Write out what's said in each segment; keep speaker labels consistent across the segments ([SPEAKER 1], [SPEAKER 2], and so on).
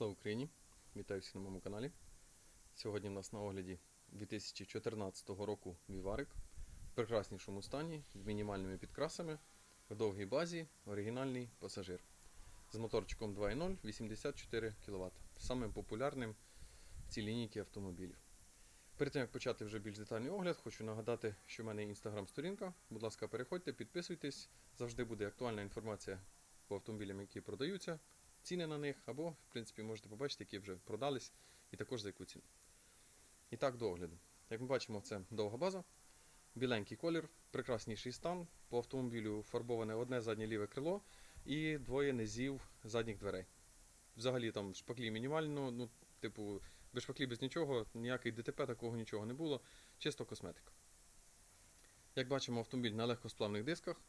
[SPEAKER 1] Слава Україні! Вітаю всіх на моєму каналі. Сьогодні в нас на огляді 2014 року Віварик в прекраснішому стані з мінімальними підкрасами, в довгій базі, оригінальний пасажир з моторчиком 2.0 84 кВт. Самим популярним в цій лінійці автомобілів. Перед тим як почати вже більш детальний огляд, хочу нагадати, що в мене інстаграм-сторінка. Будь ласка, переходьте, підписуйтесь. Завжди буде актуальна інформація по автомобілям, які продаються ціни на них, або, в принципі, можете побачити, які вже продались, і також за яку ціну. І так, до огляду. Як ми бачимо, це довга база, біленький колір, прекрасніший стан. По автомобілю фарбоване одне заднє ліве крило і двоє низів задніх дверей. Взагалі там шпаклі мінімально, ну, типу, без шпаклі без нічого, ніякий ДТП, такого нічого не було, чисто косметика. Як бачимо, автомобіль на легкосплавних дисках.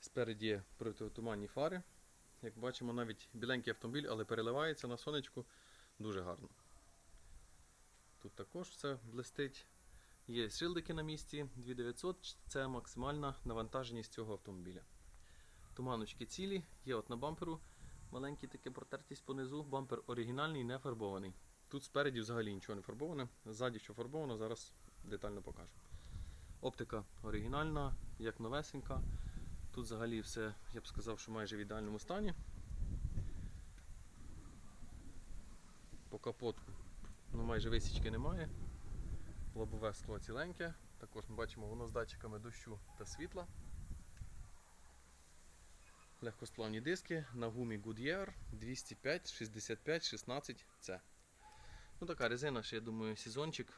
[SPEAKER 1] Спереді протитуманні фари. Як бачимо, навіть біленький автомобіль, але переливається на сонечку дуже гарно. Тут також все блистить. Є шилдики на місці 2900, це максимальна навантаженість цього автомобіля. Туманочки цілі, є от на бамперу маленький таке протертість понизу. Бампер оригінальний, не фарбований. Тут спереді взагалі нічого не фарбоване, ззаді що фарбовано, зараз детально покажу. Оптика оригінальна, як новесенька. Тут взагалі все, я б сказав, що майже в ідеальному стані. По капоту ну, майже висічки немає. Лобове скло ціленьке. Також ми бачимо воно з датчиками дощу та світла. Легкосплавні диски на гумі Goodyear 205 65 16 c Ну така резина, ще я думаю, сезончик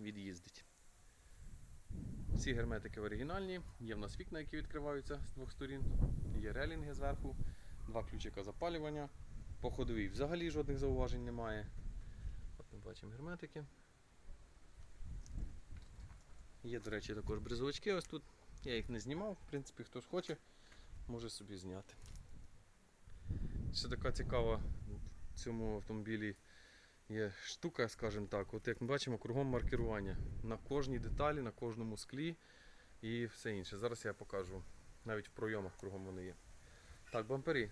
[SPEAKER 1] від'їздить. Всі герметики оригінальні, є в нас вікна, які відкриваються з двох сторін, є релінги зверху, два ключика запалювання. По ходовій взагалі жодних зауважень немає. От ми бачимо герметики. Є, до речі, також бризовички ось тут. Я їх не знімав, в принципі, хтось хоче, може собі зняти. Ще така цікава в цьому автомобілі є штука, скажімо так. От як ми бачимо, кругом маркерування на кожній деталі, на кожному склі і все інше. Зараз я покажу. Навіть в пройомах кругом вони є. Так, бампери,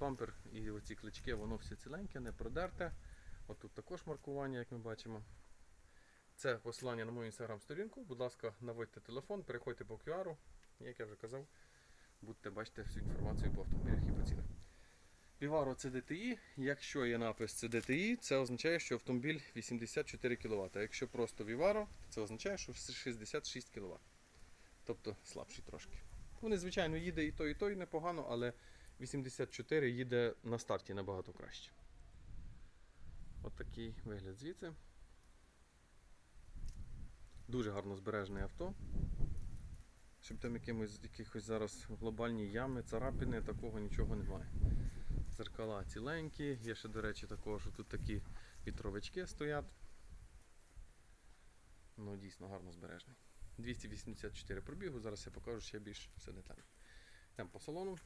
[SPEAKER 1] бампер і оці клички, воно все ціленьке, не продерте. От тут також маркування, як ми бачимо. Це посилання на мою інстаграм-сторінку. Будь ласка, наводьте телефон, переходьте по QR, як я вже казав, будете бачити всю інформацію по автомобілях і по цінах. Vivaro це DTI. Якщо є напис це DTI, це означає, що автомобіль 84 кВт. А якщо просто Vivaro, це означає, що 66 кВт. Тобто слабший трошки. Вони, звичайно, їде і той, і той непогано, але 84 їде на старті набагато краще. От такий вигляд звідси. Дуже гарно збережене авто. Щоб там якимось якихось зараз глобальні ями, царапини, такого нічого немає. Зеркала ціленькі, є ще, до речі, також тут такі вітровички стоять. Ну, дійсно гарно збережений. 284 пробігу, зараз я покажу ще більш все детально. Йдемо по салону.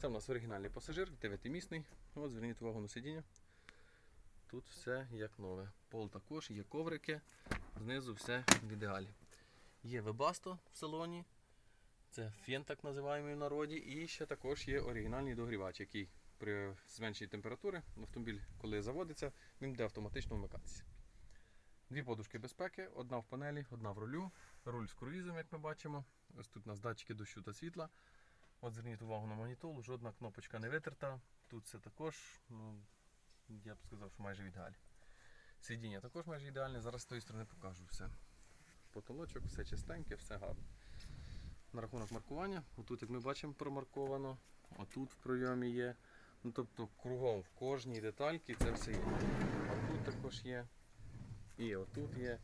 [SPEAKER 1] Це у нас оригінальний пасажир, 9-місний. От зверніть увагу на сидіння. Тут все як нове. Пол також, є коврики, знизу все в ідеалі. Є вебасто в салоні. Це фен, так називаємо в народі. І ще також є оригінальний догрівач, який при зменшенні температури автомобіль, коли заводиться, він буде автоматично вмикатися. Дві подушки безпеки, одна в панелі, одна в рулю. Руль з круїзом, як ми бачимо. Ось тут у нас датчики дощу та світла. От зверніть увагу на монітол, жодна кнопочка не витерта. Тут все також, ну, я б сказав, що майже в. Сидіння також майже ідеальне, зараз з тої сторони покажу все. Потолочок, все чистеньке, все гарно. На рахунок маркування, отут, як ми бачимо, промарковано, отут в пройомі є. Ну, тобто кругом в кожній детальці це все є. Тут також є. І отут є.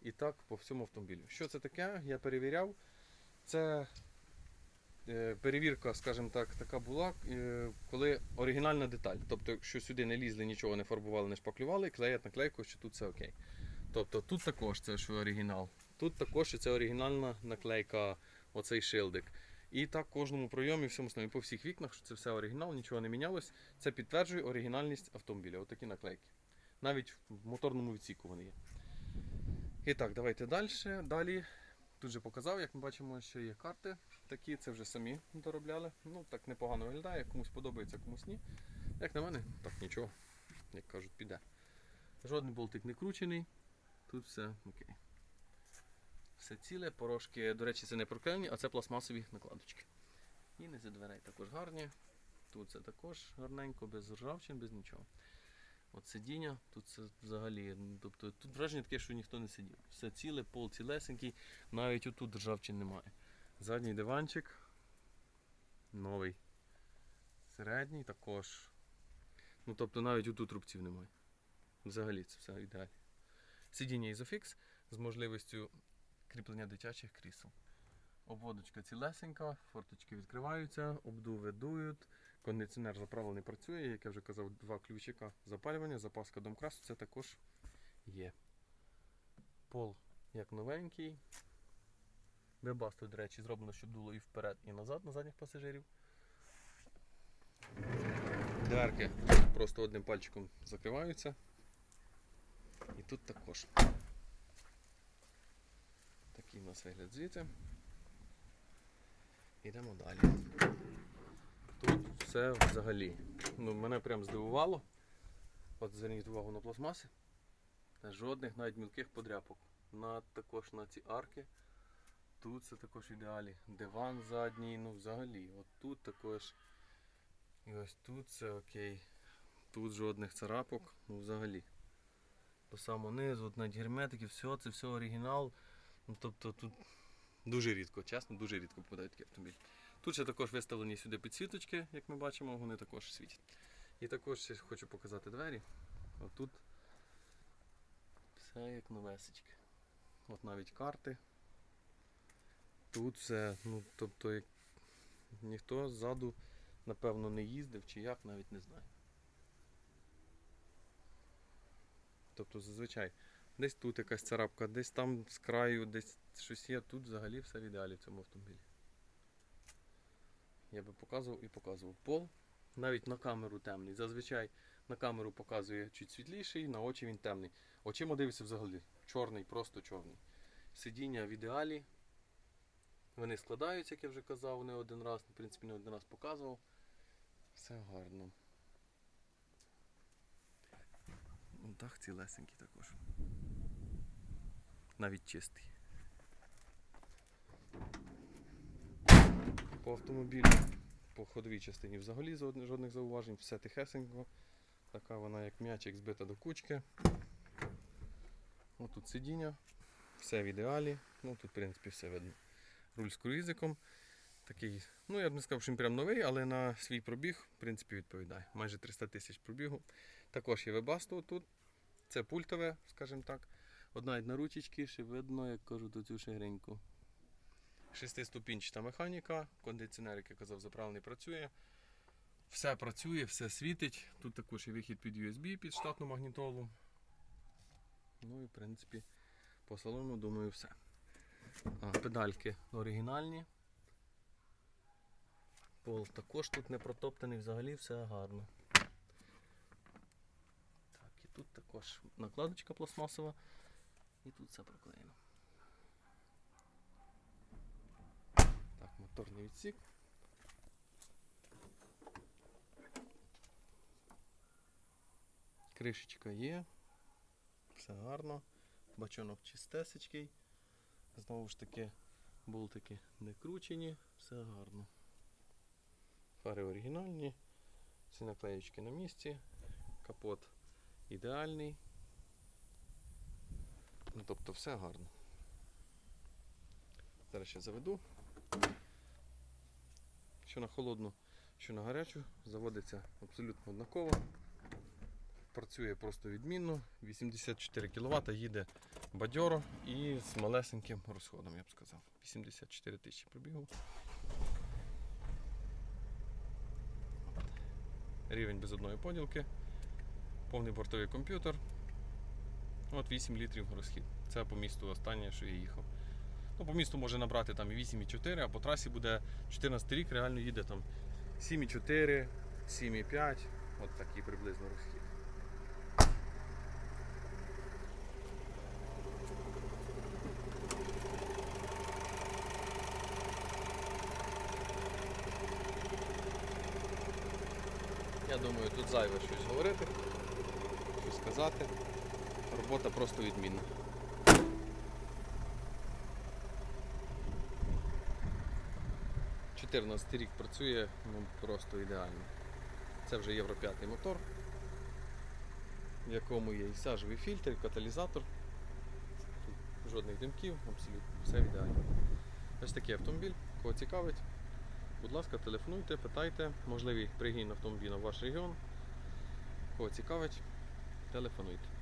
[SPEAKER 1] І так по всьому автомобілю. Що це таке? Я перевіряв. Це е, перевірка, скажімо так, така була, е, коли оригінальна деталь. Тобто, якщо сюди не лізли, нічого не фарбували, не шпаклювали, клеять наклейку, що тут все окей. Тобто тут також це що оригінал. Тут також це оригінальна наклейка, оцей шилдик. І так в кожному пройомі, всьому основі, по всіх вікнах, що це все оригінал, нічого не мінялось. Це підтверджує оригінальність автомобіля. Отакі наклейки. Навіть в моторному відсіку вони є. І так, давайте далі. Далі Тут же показав, як ми бачимо, що є карти такі, це вже самі доробляли. Ну так непогано виглядає, комусь подобається, комусь ні. Як на мене, так нічого, як кажуть, піде. Жодний болтик не кручений, тут все окей. Все ціле, порошки, до речі, це не проклеєні, а це пластмасові накладочки. І низи дверей також гарні. Тут це також гарненько, без ржавчин, без нічого. От сидіння, тут це взагалі, тобто тут враження таке, що ніхто не сидів. Все ціле, пол цілесенький, навіть отут ржавчин немає. Задній диванчик новий. Середній також. Ну тобто навіть отут рубців немає. Взагалі це все ідеально. Сидіння Isofix з можливістю кріплення дитячих крісел. Обводочка цілесенька, форточки відкриваються, обдуви дують. Кондиціонер заправлений працює, як я вже казав, два ключика запалювання, запаска домкрасу, це також є. Пол як новенький. Вебасто, до речі, зроблено, щоб дуло і вперед, і назад на задніх пасажирів. Дверки просто одним пальчиком закриваються. І тут також. Такий у нас вигляд. Йдемо далі. Тут все взагалі. Ну, мене прям здивувало. От зверніть увагу на пластмаси. Жодних навіть мілких подряпок. На, також на ці арки. Тут це також ідеалі. Диван задній, ну взагалі. От тут також. І ось тут це окей. Тут жодних царапок, ну взагалі. До самого низу, от навіть герметики, все, це все оригінал. Ну, тобто тут дуже рідко, чесно, дуже рідко попадає такий автомобіль. Тут ще також виставлені сюди підсвіточки, як ми бачимо, вони також світять. І також ще хочу показати двері. Отут все як новесечки. От навіть карти. Тут все, ну тобто як ніхто ззаду, напевно, не їздив чи як, навіть не знаю. Тобто зазвичай десь тут якась царапка, десь там з краю, десь щось є, тут взагалі все в ідеалі в цьому автомобілі. Я би показував і показував пол. Навіть на камеру темний. Зазвичай на камеру показує чуть світліший, на очі він темний. Очима дивиться взагалі. Чорний, просто чорний. Сидіння в ідеалі. Вони складаються, як я вже казав, не один раз, в принципі, не один раз показував. Все гарно. Ну, Дах цілесенький також. Навіть чистий. По автомобілю, по ходовій частині взагалі жодних зауважень, все тихесенько. Така вона як м'ячик збита до кучки. Ось тут сидіння, все в ідеалі. Ну тут в принципі все видно. Руль з круїзиком. Такий, ну я б не сказав, що він прям новий, але на свій пробіг, в принципі, відповідає. Майже 300 тисяч пробігу. Також є вебасто тут. Це пультове, скажімо так. Одна на ручечки, ще видно, як кажуть, оцю шигреньку. Шестиступінчата механіка, кондиціонер, як я казав, заправлений працює. Все працює, все світить. Тут також є вихід під USB, під штатну магнітолу. Ну і в принципі по салону, думаю, все. А, педальки оригінальні. Пол також тут не протоптаний, взагалі все гарно. Так, і тут також накладочка пластмасова. І тут все проклеєно. Так, моторний відсік. Кришечка є. Все гарно. Бачонок чистесечкий. Знову ж таки, болтики не кручені, все гарно. Фари оригінальні, всі наклеєчки на місці, капот ідеальний. Ну, тобто все гарно. Зараз ще заведу. Що на холодну, що на гарячу, заводиться абсолютно однаково. Працює просто відмінно. 84 кВт їде бадьоро і з малесеньким розходом, я б сказав. 84 тисячі пробігу. Рівень без одної поділки. Повний бортовий комп'ютер. Ну, от 8 літрів розхід. Це по місту останнє, що я їхав. Ну, По місту може набрати там і 8,4, а по трасі буде 14 рік, реально їде там 7,4, 7,5. От такий приблизно розхід. Я думаю, тут зайве щось говорити, щось сказати. Робота просто відмінна. Чотирнадцятий рік працює ну, просто ідеально. Це вже Євро 5 мотор, в якому є і сажовий фільтр, і каталізатор. Тут жодних димків, абсолютно все ідеально. Ось такий автомобіль, кого цікавить, будь ласка, телефонуйте, питайте, можливий пригін автомобіля в ваш регіон. Кого цікавить, телефонуйте.